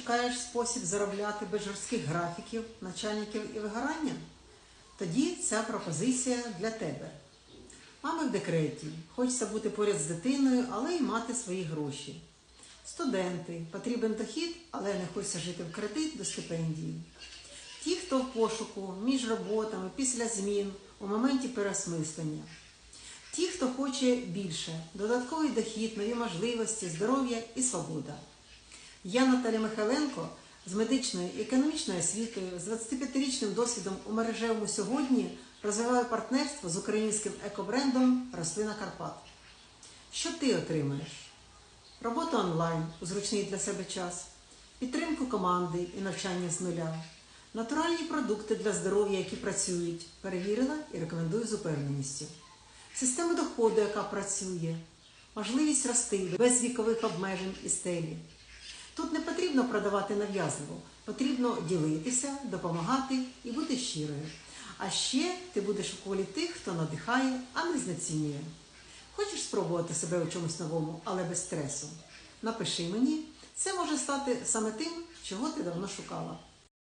Шукаєш спосіб заробляти без жорстких графіків, начальників і вигорання? Тоді ця пропозиція для тебе. Мами в декреті, хочеться бути поряд з дитиною, але й мати свої гроші. Студенти, потрібен дохід, але не хочеться жити в кредит до стипендії. Ті, хто в пошуку між роботами, після змін, у моменті переосмислення. Ті, хто хоче більше, додатковий дохід, нові можливості, здоров'я і свобода. Я Наталя Михайленко з медичною і економічною освітою, з 25-річним досвідом у мережевому сьогодні розвиваю партнерство з українським екобрендом Рослина Карпат. Що ти отримаєш? Роботу онлайн у зручний для себе час, підтримку команди і навчання з нуля, натуральні продукти для здоров'я, які працюють, перевірена і рекомендую з упевненістю, систему доходу, яка працює, можливість рости без вікових обмежень і стелі. Тут не потрібно продавати нав'язливо, потрібно ділитися, допомагати і бути щирою. А ще ти будеш у колі тих, хто надихає, а не знецінює. Хочеш спробувати себе у чомусь новому, але без стресу? Напиши мені, це може стати саме тим, чого ти давно шукала.